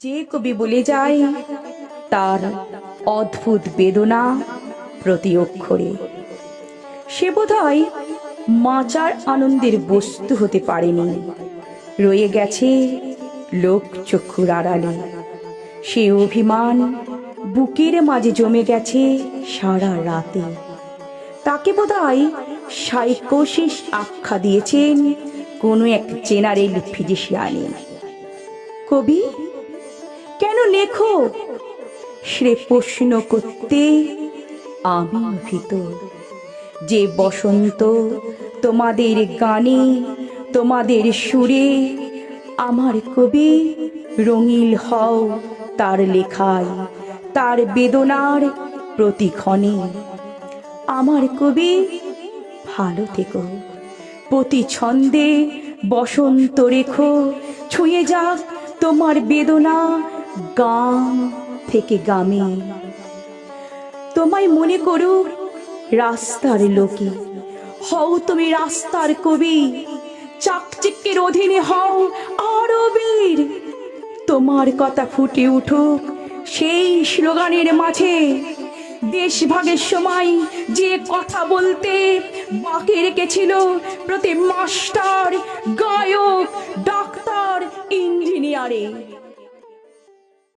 যে কবি বলে যায়, তার অদ্ভুত বেদনা প্রতি অক্ষরে। সে বোধহয় মাচার আনন্দের বস্তু হতে পারেনি। রয়ে গেছে লোক চক্ষুর আড়ালে। সে অভিমান বুকের মাঝে জমে গেছে সারা রাতে। তাকে বোধ হয় সাইকোসিস আখ্যা দিয়েছেন কোনো এক জেনারেল ফিজিশিয়ানি। কবি কেন লেখো? সে প্রশ্ন করতে আমি ভীত যে বসন্ত তোমাদের গানে, তোমাদের সুরে আমার কবি রঙিল হও তার লেখায়, তার বেদনার প্রতিক্ষণে। আমার কবি ভালো থেকো প্রতি ছন্দে বসন্ত রেখো, ছুঁয়ে যাক তোমার বেদনা গাম থেকে গামে। তোমায় মনে করুক রাস্তার লোকে। হও তুমি রাস্তার কবি। চাকচিক্যের অধীনে হও আরও বীর। তোমার কথা ফুটে উঠুক সেই স্লোগানের মাঝে। দেশভাগের সময় যে কথা বলতে বাকি রেখেছিল প্রতি মাস্টার, গায়ক, ডাক্তার, ইঞ্জিনিয়ারে।